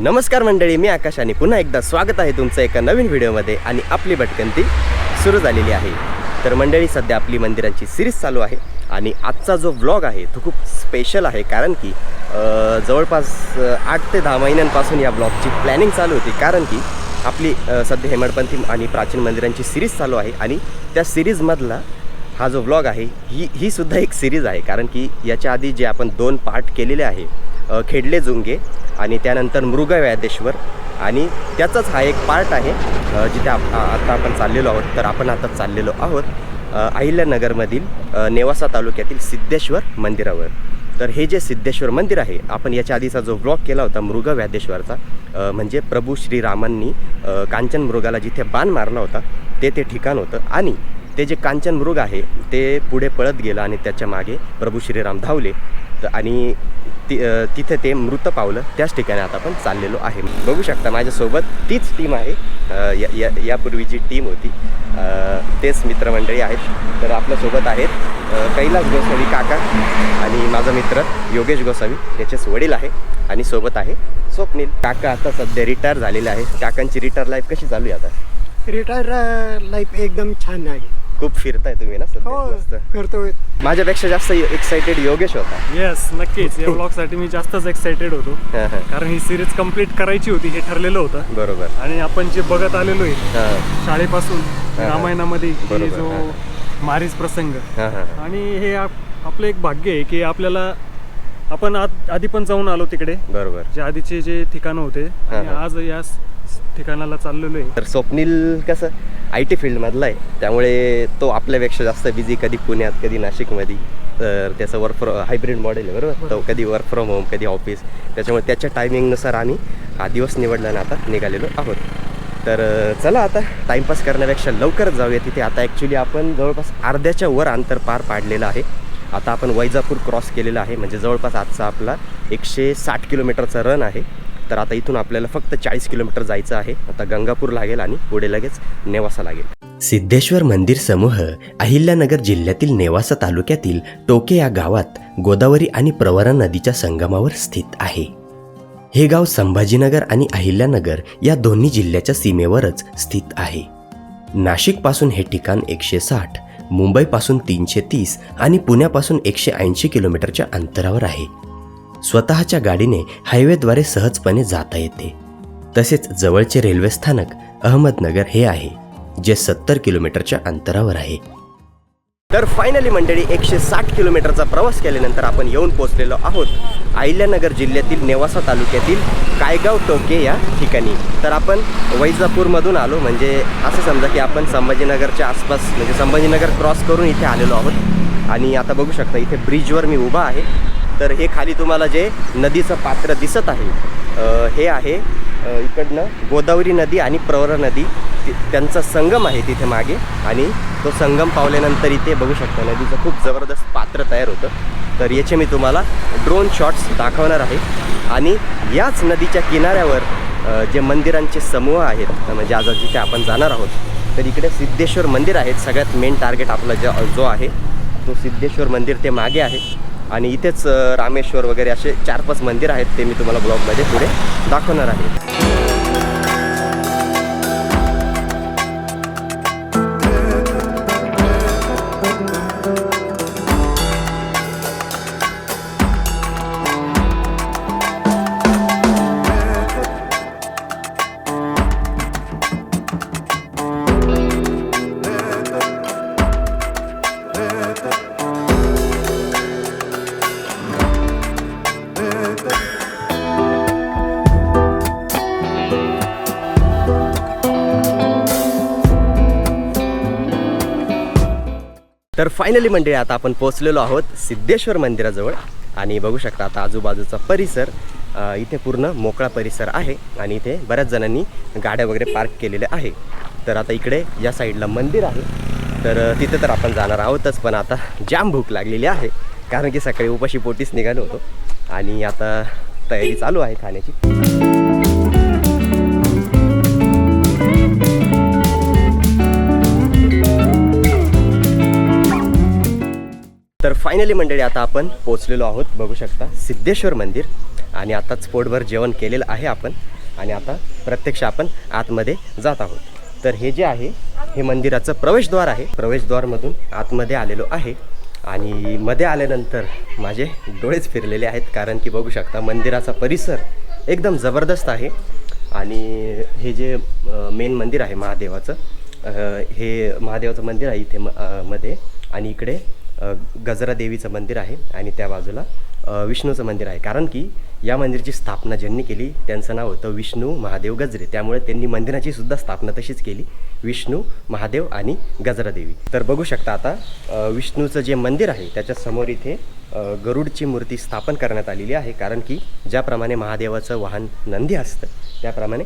नमस्कार मंडळी मी आकाश आणि पुन्हा एकदा स्वागत आहे तुमचं एका नवीन व्हिडिओमध्ये आणि आपली भटकंती सुरू झालेली आहे. तर मंडळी सध्या आपली मंदिरांची सिरीज चालू आहे आणि आजचा जो व्लॉग आहे तो खूप स्पेशल आहे कारण की जवळपास आठ ते दहा महिन्यांपासून या ब्लॉगची प्लॅनिंग चालू होती कारण की आपली सध्या हेमडपंथी आणि प्राचीन मंदिरांची सिरीज चालू आहे आणि त्या सिरीजमधला हा जो व्लॉग आहे ही ही सुद्धा एक सिरीज आहे कारण की याच्या आधी जे आपण दोन पार्ट केलेले आहे खेडले जुंगे आणि त्यानंतर मृगव्याधेश्वर. आणि त्याचाच हा एक पार्ट आहे जिथे आप आत्ता आता आपण चाललेलो आहोत. तर आपण आता चाललेलो आहोत अहिल्यानगरमधील नेवासा तालुक्यातील सिद्धेश्वर मंदिरावर. तर हे जे सिद्धेश्वर मंदिर आहे आपण याच्या आधीचा जो ब्लॉग केला होता मृगव्याधेश्वरचा म्हणजे प्रभू श्रीरामांनी कांचन मृगाला जिथे बाण मारला होता ते ते ठिकाण होतं. आणि ते जे कांचन मृग आहे ते पुढे पळत गेलं आणि त्याच्यामागे प्रभू श्रीराम धावले. तर आणि ति तिथे ते मृत पावलं त्याच ठिकाणी आता आपण चाललेलो आहे. बघू शकता माझ्यासोबत तीच टीम आहे. या या यापूर्वी जी टीम होती तेच मित्रमंडळी आहेत. तर आपल्यासोबत आहेत कैलास गोसावी काका आणि माझा मित्र योगेश गोसावी. त्याचेच वडील आहे आणि सोबत आहे स्वप्नील. काका आता सध्या रिटायर झालेले आहे काकांची रिटायर लाईफ कशी चालू आहे आता? रिटायर लाईफ एकदम छान आहे. खूप फिरताय तुम्ही ना सध्या. मस्त. करतोय माझ्यापेक्षा जास्त एक्साइटेड योगेश होता. येस नक्कीच. या ब्लॉगसाठी मी जास्तच एक्साइटेड होतो. हां, हां. कारण ही सिरीज कंप्लीट करायची होती हे ठरलेलं होतं. बरोबर. आणि आपण जे बघत आलेलो आहे हां, शाळेपासून. रामायणामध्ये की बरोबर, जो मारीच प्रसंग. हां, हां, हां. आणि हे आप- आपलं एक भाग्य आहे की आपल्याला आपण आत- आधी पण जाऊन आलो तिकडे. बरोबर. जे आधीचे जे ठिकाणं होते. आणि हा, हा. आज या स- ठिकाणाला चाललेलो आहे. तर स्वप्नील कसं आय टी फील्डमधला आहे. त्यामुळे तो आपल्यापेक्षा जास्त बिझी कधी पुण्यात कधी नाशिकमध्ये. तर त्याचं वर्क फ्रॉम हायब्रिड मॉडेल आहे बरोबर? तो कधी वर्क फ्रॉम होम कधी ऑफिस त्याच्यामुळे त्याच्या टायमिंगनुसार आम्ही हा दिवस निवडला आणि आता निघालेलो आहोत. तर चला आता टाईमपास करण्यापेक्षा लवकरच जाऊया तिथे. आता ॲक्च्युली आपण जवळपास अर्ध्याच्या वर अंतर पार पाडलेलं आहे. आता आपण वैजापूर क्रॉस केलेला आहे. म्हणजे जवळपास आजचा आपला एकशे साठ किलोमीटरचा रन आहे. तर आता इथून आपल्याला फक्त चाळीस किलोमीटर जायचं आहे. आता गंगापूर लागेल आणि पुढे लगेच नेवासा लागेल. सिद्धेश्वर मंदिर समूह अहिल्यानगर जिल्ह्यातील नेवासा तालुक्यातील टोके या गावात गोदावरी आणि प्रवरा नदीच्या संगमावर स्थित आहे. हे गाव संभाजीनगर आणि अहिल्यानगर या दोन्ही जिल्ह्याच्या सीमेवरच स्थित आहे. नाशिकपासून हे ठिकाण एकशे साठ मुंबईपासून तीनशे तीस आणि पुण्यापासून एकशे ऐंशी किलोमीटरच्या अंतरावर आहे. स्वतःच्या गाडीने हायवेद्वारे सहजपणे जाता येते. तसेच जवळचे रेल्वे स्थानक अहमदनगर हे आहे जे सत्तर किलोमीटरच्या अंतरावर आहे. तर फायनली मंडळी एकशे साठ किलोमीटरचा प्रवास केल्यानंतर आपण येऊन पोहोचलेलो आहोत अहिल्यानगर जिल्ह्यातील नेवासा तालुक्यातील कायगाव टोके या ठिकाणी. तर आपण वैजापूरमधून आलो म्हणजे असं समजा की आपण संभाजीनगरच्या आसपास म्हणजे संभाजीनगर क्रॉस करून इथे आलेलो आहोत. आणि आता बघू शकता इथे ब्रिजवर मी उभा आहे. तर हे खाली तुम्हाला जे नदीचं पात्र दिसत आहे हे आहे इकडनं गोदावरी नदी आणि प्रवरा नदी. त्यांचा संगम आहे तिथे मागे आणि तो संगम पावल्यानंतर इथे बघू शकता नदीचं खूप जबरदस्त पात्र तयार होतं. तर याचे मी तुम्हाला ड्रोन शॉट्स दाखवणार आहे. आणि याच नदीच्या किनाऱ्यावर जे मंदिरांचे समूह आहेत म्हणजे आज जिथे आपण जाणार आहोत तर इकडे सिद्धेश्वर मंदिर आहेत. सगळ्यात मेन टार्गेट आपला जो जो आहे तो सिद्धेश्वर मंदिर ते मागे आहे. आणि इथेच रामेश्वर वगैरे असे चार पाच मंदिर आहेत ते मी तुम्हाला ब्लॉगमध्ये पुढे दाखवणार आहे. तर फायनली मंडळी आता आपण पोहोचलेलो आहोत सिद्धेश्वर मंदिराजवळ. आणि बघू शकता आता आजूबाजूचा परिसर इथे पूर्ण मोकळा परिसर आहे. आणि इथे बऱ्याच जणांनी गाड्या वगैरे पार्क केलेल्या आहे. तर आता इकडे या साईडला मंदिर आहे. तर तिथे तर आपण जाणार आहोतच पण आता जाम भूक लागलेली आहे. कारण की सकाळी उपाशी पोटीस निघालो होतो. आणि आता तयारी चालू आहे खाण्याची. तर फायनली मंडळी आता आपण पोचलेलो आहोत बघू शकता सिद्धेश्वर मंदिर. आणि आताच पोटभर जेवण केलेलं आहे आपण. आणि आता प्रत्यक्ष आपण आतमध्ये जात आहोत. तर हे जे आहे हे मंदिराचं प्रवेशद्वार आहे. प्रवेशद्वारमधून आतमध्ये आलेलो आहे. आणि मध्ये आल्यानंतर माझे डोळेच फिरलेले आहेत कारण की बघू शकता मंदिराचा परिसर एकदम जबरदस्त आहे. आणि हे जे मेन मंदिर आहे महादेवाचं हे महादेवाचं मंदिर आहे इथे म मध्ये. आणि इकडे गजरा देवीचं मंदिर आहे आणि त्या बाजूला विष्णूचं मंदिर आहे. कारण की या मंदिराची स्थापना ज्यांनी केली त्यांचं नाव होतं विष्णू महादेव गजरे. त्यामुळे त्यांनी मंदिराची सुद्धा स्थापना तशीच केली विष्णू महादेव आणि गजरा देवी. तर बघू शकता आता विष्णूचं जे मंदिर आहे त्याच्यासमोर इथे गरुडची मूर्ती स्थापन करण्यात आलेली आहे. कारण की ज्याप्रमाणे महादेवाचं वाहन नंदी असतं त्याप्रमाणे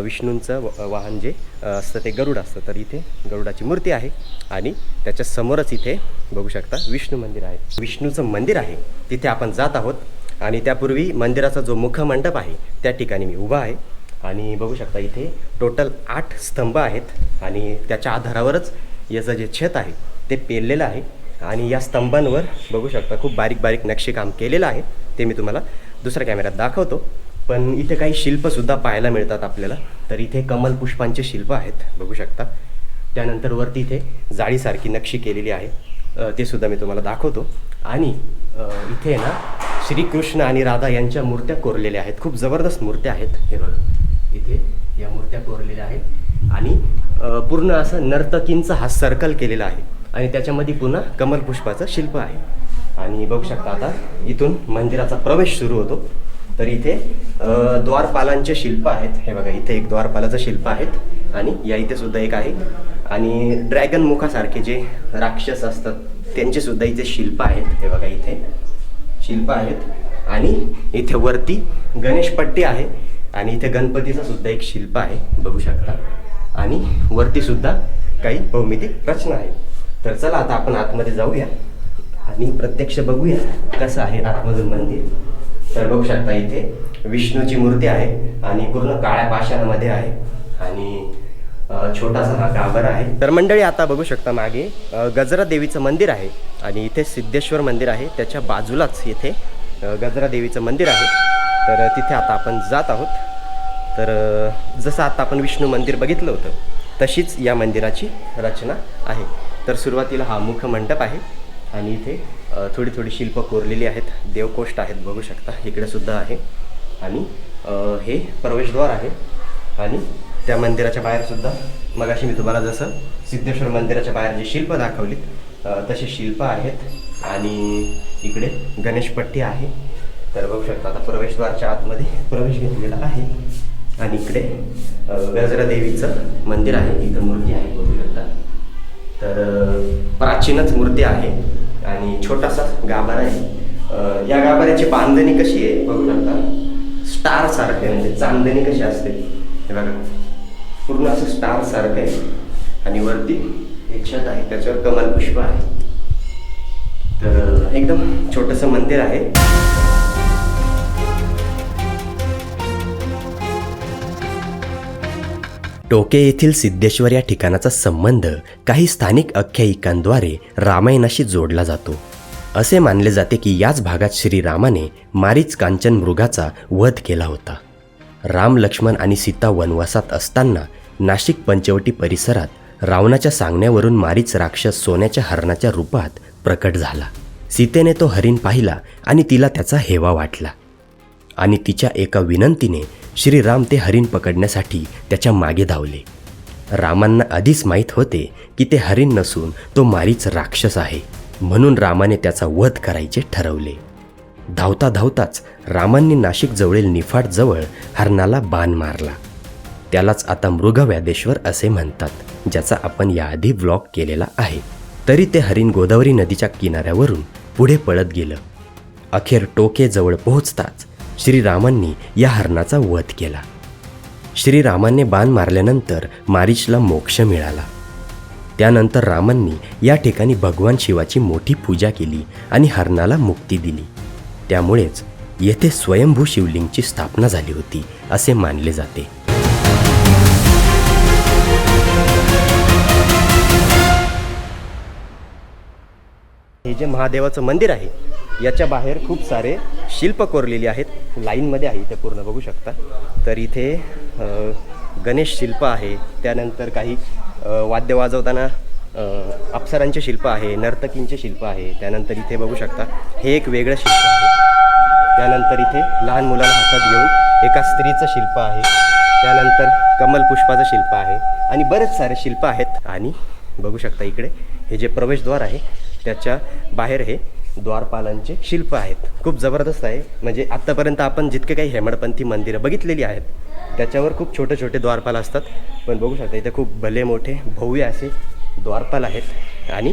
विष्णूंचं व- वाहन जे असतं ते गरुड असतं. तर इथे गरुडाची मूर्ती आहे आणि त्याच्या समोरच इथे बघू शकता विष्णू मंदिर आहे. विष्णूचं मंदिर आहे. तिथे आपण जात आहोत आणि त्यापूर्वी मंदिराचा जो मुखमंडप आहे त्या ठिकाणी मी उभा आहे. आणि बघू शकता इथे टोटल आठ स्तंभ आहेत आणि त्याच्या आधारावरच याचं जे छत आहे ते पेरलेलं आहे. आणि या स्तंभांवर बघू शकता खूप बारीक बारीक नक्षीकाम केलेलं आहे. ते मी तुम्हाला दुसऱ्या कॅमेऱ्यात दाखवतो. पण इथे काही शिल्पसुद्धा पाहायला मिळतात आपल्याला. तर इथे कमल पुष्पांचे शिल्प आहेत बघू शकता. त्यानंतर वरती इथे जाळीसारखी नक्षी केलेली आहे. ते सुद्धा मी तुम्हाला दाखवतो. आणि इथे ना श्रीकृष्ण आणि राधा यांच्या मूर्त्या कोरलेल्या आहेत. खूप जबरदस्त मूर्त्या आहेत. हे बघा. इथे या मूर्त्या कोरलेल्या आहेत. आणि पूर्ण असं नर्तकींचा हा सर्कल केलेला आहे. आणि त्याच्यामध्ये पुन्हा कमल पुष्पाचं शिल्प आहे. आणि बघू शकता आता इथून मंदिराचा प्रवेश सुरू होतो. तर इथे द्वारपालांचे शिल्प आहेत. हे बघा इथे एक द्वारपालाचं शिल्प आहेत आणि या इथे सुद्धा एक आहे. आणि ड्रॅगन मुखासारखे जे राक्षस असतात त्यांचे सुद्धा इथे शिल्प आहेत. हे बघा इथे शिल्प आहेत. आणि इथे वरती गणेशपट्टी आहे. आणि इथे गणपतीचं सुद्धा एक शिल्प आहे बघू शकता. आणि वरती सुद्धा काही भौमितिक रचना आहे. तर चला आता आपण आतमध्ये जाऊया आणि प्रत्यक्ष बघूया कसं आहे आतमधून मंदिर. तर बघू शकता इथे विष्णूची मूर्ती आहे आणि पूर्ण काळ्या पाषाणामध्ये आहे. आणि छोटासा हा गाभर आहे. तर मंडळी आता बघू शकता मागे गजरा देवीचं मंदिर आहे आणि इथे सिद्धेश्वर मंदिर आहे. त्याच्या बाजूलाच इथे गजरा देवीचं मंदिर आहे. तर तिथे आता आपण जात आहोत. तर जसं आता आपण विष्णू मंदिर बघितलं होतं तशीच या मंदिराची रचना आहे. तर सुरुवातीला हा मुखमंडप आहे आणि इथे थोडी थोडी शिल्प कोरलेली आहेत. देवकोष्ट आहेत बघू शकता. इकडे सुद्धा आहे. आणि हे प्रवेशद्वार आहे. आणि त्या मंदिराच्या बाहेर सुद्धा मगाशी मी तुम्हाला जसं सिद्धेश्वर मंदिराच्या बाहेर जे शिल्प दाखवलीत तसे शिल्प आहेत. आणि इकडे गणेशपट्टी आहे. तर बघू शकता आता प्रवेशद्वारच्या आतमध्ये प्रवेश घेतलेला आहे. आणि इकडे गजरादेवीचं गजरा देवीचं मंदिर आहे. इथं मूर्ती आहे बघू शकता. तर प्राचीनच मूर्ती आहे. आणि छोटासा गाभारा आहे या गाभाऱ्याची बांधणी कशी आहे बघू शकता? स्टार सारखे म्हणजे चांदणी कशी असते? हे बघा. पूर्ण असं स्टार सारखं आहे. आणि वरती एक छत आहे त्याच्यावर कमल पुष्प आहे. तर एकदम छोटंसं मंदिर आहे. टोके येथील सिद्धेश्वर या ठिकाणाचा संबंध काही स्थानिक आख्यायिकांद्वारे रामायणाशी जोडला जातो. असे मानले जाते की याच भागात श्रीरामाने मारीच कांचन मृगाचा वध केला होता. राम लक्ष्मण आणि सीता वनवासात असताना नाशिक पंचवटी परिसरात रावणाच्या सांगण्यावरून मारीच राक्षस सोन्याच्या हरणाच्या रूपात प्रकट झाला. सीतेने तो हरिण पाहिला आणि तिला त्याचा हेवा वाटला. आणि तिच्या एका विनंतीने श्रीराम ते हरिण पकडण्यासाठी त्याच्यामागे धावले. रामांना आधीच माहीत होते की ते हरिण नसून तो मारीच राक्षस आहे म्हणून रामाने त्याचा वध करायचे ठरवले. धावता धावताच रामांनी नाशिक जवळील निफाड जवळ हरणाला बाण मारला. त्यालाच आता मृगव्यादेश्वर असे म्हणतात ज्याचा आपण याआधी ब्लॉक केलेला आहे. तरी ते हरिण गोदावरी नदीच्या किनाऱ्यावरून पुढे पळत गेलं. अखेर टोकेजवळ पोहोचताच श्रीरामांनी या हरणाचा वध केला. श्रीरामांनी बाण मारल्यानंतर मारीचला मोक्ष मिळाला. त्यानंतर रामांनी या ठिकाणी भगवान शिवाची मोठी पूजा केली आणि हरणाला मुक्ती दिली. त्यामुळेच येथे स्वयंभू शिवलिंगची स्थापना झाली होती असे मानले जाते. हे जे महादेवाचं मंदिर आहे याच्या बाहेर खूप सारे शिल्प कोरलेली आहेत. लाईनमध्ये आहे इथे पूर्ण बघू शकता. तर इथे गणेश शिल्प आहे. त्यानंतर काही वाद्य वाजवताना अप्सरांचे शिल्प आहे नर्तकींचे शिल्प आहे. त्यानंतर इथे बघू शकता हे एक वेगळं शिल्प आहे. त्यानंतर इथे लहान मुलांना हातात घेऊन एका स्त्रीचं शिल्प आहे. त्यानंतर कमल पुष्पाचं शिल्प आहे. आणि बरेच सारे शिल्प आहेत. आणि बघू शकता इकडे हे जे प्रवेशद्वार आहे त्याच्या बाहेर हे द्वारपालांचे शिल्प आहेत. खूप जबरदस्त आहे. म्हणजे आत्तापर्यंत आपण जितके काही हेमडपंथी मंदिरं बघितलेली आहेत त्याच्यावर खूप छोटे छोटे द्वारपाल असतात. पण बघू शकता इथे खूप भले मोठे भव्य असे द्वारपाल आहेत. आणि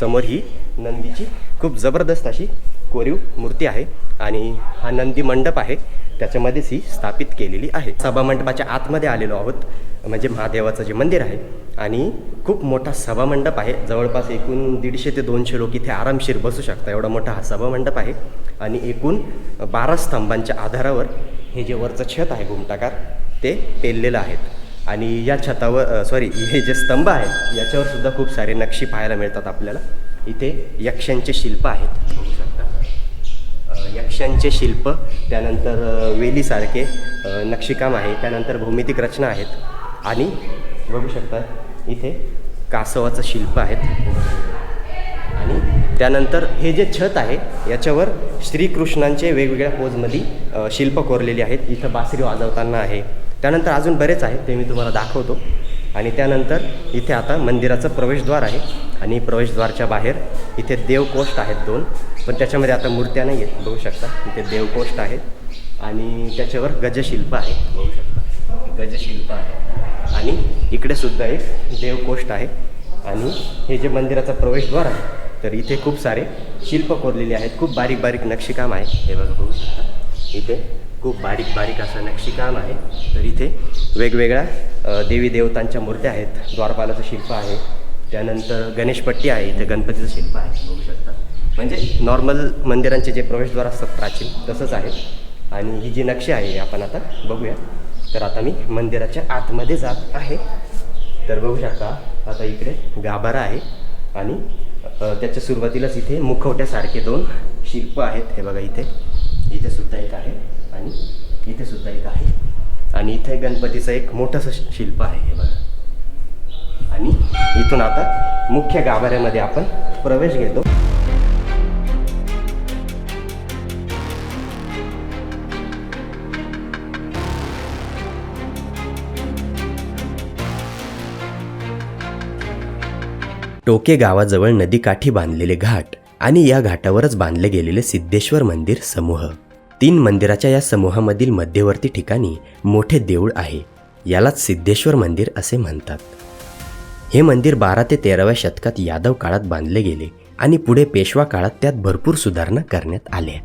समोर ही नंदीची खूप जबरदस्त अशी कोरीव मूर्ती आहे. आणि हा नंदी मंडप आहे. त्याच्यामध्येच ही स्थापित केलेली आहे. सभामंडपाच्या आतमध्ये आलेलो आहोत. म्हणजे महादेवाचं जे मंदिर आहे. आणि खूप मोठा सभामंडप आहे. जवळपास एकूण दीडशे ते दोनशे लोक इथे आरामशीर बसू शकता. एवढा मोठा हा सभामंडप आहे. आणि एकूण बारा स्तंभांच्या आधारावर हे जे वरचं छत आहे घुमटाकार ते पेललेलं आहेत. आणि या छतावर सॉरी हे जे स्तंभ आहेत याच्यावर सुद्धा खूप सारे नक्षी पाहायला मिळतात आपल्याला. इथे यक्षांचे शिल्प आहेत. यक्षांचे शिल्प त्यानंतर वेलीसारखे नक्षीकाम आहे त्यानंतर भौमितिक रचना आहेत आणि बघू शकता इथे कासवाचं शिल्प आहेत. आणि त्यानंतर हे जे छत आहे याच्यावर श्रीकृष्णांचे वेगवेगळ्या पोजमध्ये शिल्प कोरलेली आहेत. इथं बासरी वाजवताना आहे. त्यानंतर अजून बरेच आहेत ते मी तुम्हाला दाखवतो. आणि त्यानंतर इथे आता मंदिराचं प्रवेशद्वार आहे. आणि प्रवेशद्वारच्या बाहेर इथे देवकोष्ठ आहेत दोन. पण त्याच्यामध्ये आता मूर्त्या नाही आहेत बघू शकता. इथे देवकोष्ठ आहे आणि त्याच्यावर गजशिल्प आहे. बघू शकता. गजशिल्प आहे. आणि इकडे सुद्धा एक देवकोष्ठ आहे. आणि हे जे मंदिराचं प्रवेशद्वार आहे तर इथे खूप सारे शिल्प कोरलेले आहेत. खूप बारीक बारीक नक्षीकाम आहे. हे बघा बघू शकता. इथे खूप बारीक बारीक असं नक्षीकाम आहे. तर इथे वेगवेगळ्या देवी देवतांच्या मूर्त्या आहेत. द्वारपालाचं शिल्प आहे. त्यानंतर गणेशपट्टी आहे. इथे गणपतीचं शिल्प आहे. बघू शकता. म्हणजे नॉर्मल मंदिरांचे जे प्रवेशद्वार असतात प्राचीन तसंच आहे. आणि ही जी नक्षी आहे आपण आता बघूया. तर आता मी मंदिराच्या आतमध्ये जात आहे. तर बघू शकता आता इकडे गाभारा आहे. आणि त्याच्या सुरुवातीलाच इथे मुखवट्यासारखे दोन शिल्प आहेत. हे बघा इथे. इथे सुद्धा एक आहे आणि इथे सुद्धा एक आहे. आणि इथे गणपतीचं एक मोठंसं शिल्प आहे. हे बघा. आणि इथून आता मुख्य गाभाऱ्यामध्ये आपण प्रवेश घेतो. टोके गावाजवळ नदीकाठी बांधलेले घाट आणि या घाटावरच बांधले गेलेले सिद्धेश्वर मंदिर समूह. तीन मंदिराच्या या समूहामधील मध्यवर्ती ठिकाणी मोठे देऊळ आहे. यालाच सिद्धेश्वर मंदिर असे म्हणतात. हे मंदिर बारा ते तेराव्या शतकात यादव काळात बांधले गेले आणि पुढे पेशवा काळात त्यात भरपूर सुधारणा करण्यात आल्या.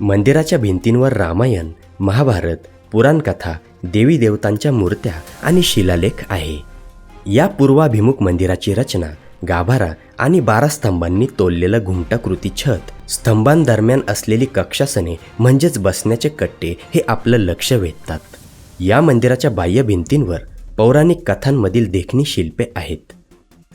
मंदिराच्या भिंतींवर रामायण महाभारत पुराणकथा देवी देवतांच्या मूर्त्या आणि शिलालेख आहे. या पूर्वाभिमुख मंदिराची रचना गाभारा आणि बारा स्तंभांनी तोललेलं घुमटाकृती छत. स्तंभांदरम्यान असलेली कक्षासने म्हणजेच बसण्याचे कट्टे हे आपलं लक्ष वेधतात. या मंदिराच्या बाह्य भिंतींवर पौराणिक कथांमधील देखणी शिल्पे आहेत.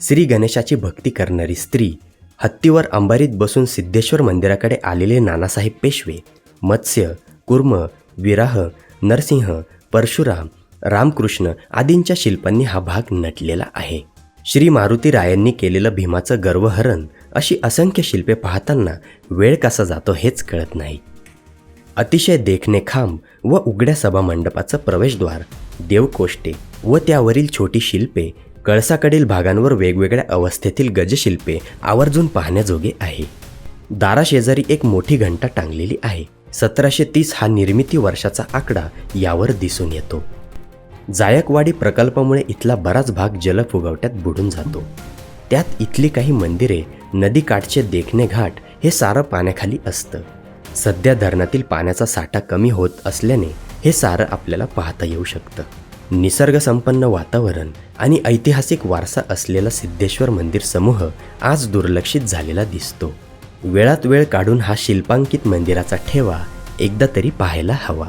श्री गणेशाची भक्ती करणारी स्त्री हत्तीवर अंबारीत बसून सिद्धेश्वर मंदिराकडे आलेले नानासाहेब पेशवे मत्स्य कुर्म विराह नरसिंह परशुराम रामकृष्ण आदींच्या शिल्पांनी हा भाग नटलेला आहे. श्री मारुती रायांनी केलेलं भीमाचं गर्वहरण अशी असंख्य शिल्पे पाहताना वेळ कसा जातो हेच कळत नाही. अतिशय देखणे खांब व उघड्या सभामंडपाचं प्रवेशद्वार देवकोष्टे व त्यावरील छोटी शिल्पे कळसाकडील भागांवर वेगवेगळ्या अवस्थेतील गजशिल्पे आवर्जून पाहण्याजोगे आहे. दाराशेजारी एक मोठी घंटा टांगलेली आहे. सतराशे तीस हा निर्मिती वर्षाचा आकडा यावर दिसून येतो. जायकवाडी प्रकल्पामुळे इथला बराच भाग जलफुगवट्यात बुडून जातो. त्यात इथली काही मंदिरे नदीकाठचे देखणे घाट हे सारं पाण्याखाली असतं. सध्या धरणातील पाण्याचा साठा कमी होत असल्याने हे सारं आपल्याला पाहता येऊ शकतं. निसर्गसंपन्न वातावरण आणि ऐतिहासिक वारसा असलेला सिद्धेश्वर मंदिर समूह आज दुर्लक्षित झालेला दिसतो. वेळात वेळ काढून हा शिल्पांकित मंदिराचा ठेवा एकदा तरी पाहायला हवा.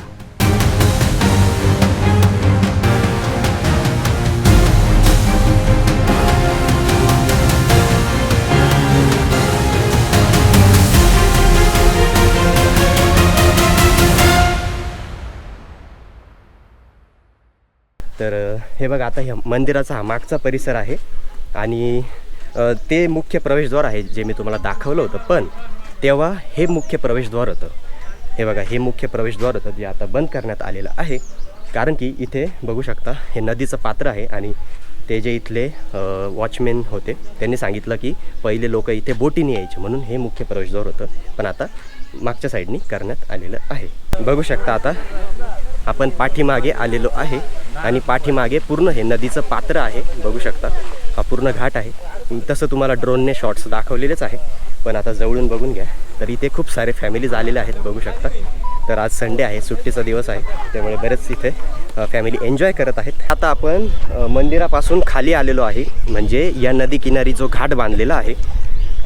तर हे बघा आता ह्या मंदिराचा हा मागचा परिसर आहे आणि ते मुख्य प्रवेशद्वार आहे जे मी तुम्हाला दाखवलं होतं. पण तेव्हा हे मुख्य प्रवेशद्वार होतं. हे बघा हे मुख्य प्रवेशद्वार होतं जे आता बंद करण्यात आलेलं आहे. कारण की इथे बघू शकता हे नदीचं पात्र आहे आणि ते जे इथले वॉचमॅन होते त्यांनी सांगितलं की पहिले लोक इथे बोटीने यायचे म्हणून हे मुख्य प्रवेशद्वार होतं. पण आता मागच्या साईडनी करण्यात आलेलं आहे. बघू शकता आता आपण पाठीमागे आलेलो आहे आणि पाठीमागे पूर्ण हे नदीचं पात्र आहे. बघू शकता. हा पूर्ण घाट आहे. तसं तुम्हाला ड्रोनने शॉट्स दाखवलेलेच आहे. पण आता जवळून बघून घ्या. तर इथे खूप सारे फॅमिलीज आलेले आहेत. बघू शकता. तर आज संडे आहे. सुट्टीचा दिवस आहे. त्यामुळे बरेच इथे फॅमिली एन्जॉय करत आहेत. आता आपण मंदिरापासून खाली आलेलो आहे. म्हणजे या नदी किनारी जो घाट बांधलेला आहे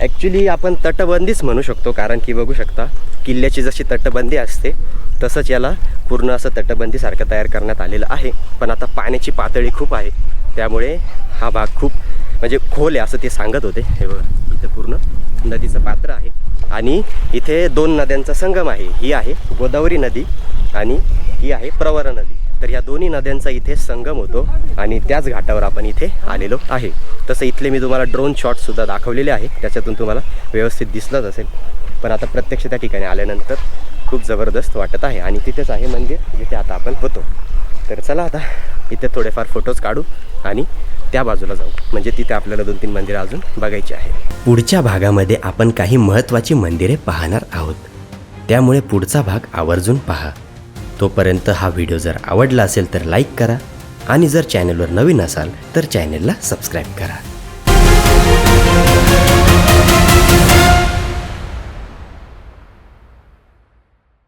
ॲक्च्युली आपण तटबंदीच म्हणू शकतो कारण की बघू शकता किल्ल्याची जशी तटबंदी असते तसंच याला पूर्ण असं तटबंदीसारखं तयार करण्यात आलेलं आहे. पण आता पाण्याची पातळी खूप आहे. त्यामुळे हा भाग खूप म्हणजे खोल आहे असं ते सांगत होते. हे बघा इथं पूर्ण नदीचं पात्र आहे. आणि इथे दोन नद्यांचा संगम आहे. ही आहे गोदावरी नदी आणि ही आहे प्रवरा नदी. तर या दोन्ही नद्यांचा इथे संगम होतो आणि त्याच घाटावर आपण इथे आलेलो आहे. तसं इथले मी तुम्हाला ड्रोन शॉटसुद्धा दाखवलेले आहे. त्याच्यातून तुम्हाला व्यवस्थित दिसलंच असेल. पण आता प्रत्यक्ष त्या ठिकाणी आल्यानंतर खूप जबरदस्त वाटत आहे आणि तिथेच आहे मंदिर जिथे आता आपण होतो. तर चला आता इथे थोडेफार फोटोज काढू आणि त्या बाजूला जाऊ. म्हणजे तिथे आपल्याला दोन तीन मंदिरं अजून बघायची आहे पुढच्या भागामध्ये आपण काही महत्त्वाची मंदिरे पाहणार आहोत. त्यामुळे पुढचा भाग आवर्जून पहा. तोपर्यंत हा व्हिडिओ जर आवडला असेल तर लाईक करा. आणि जर चॅनलवर नवीन असाल तर चॅनेलला सबस्क्राईब करा.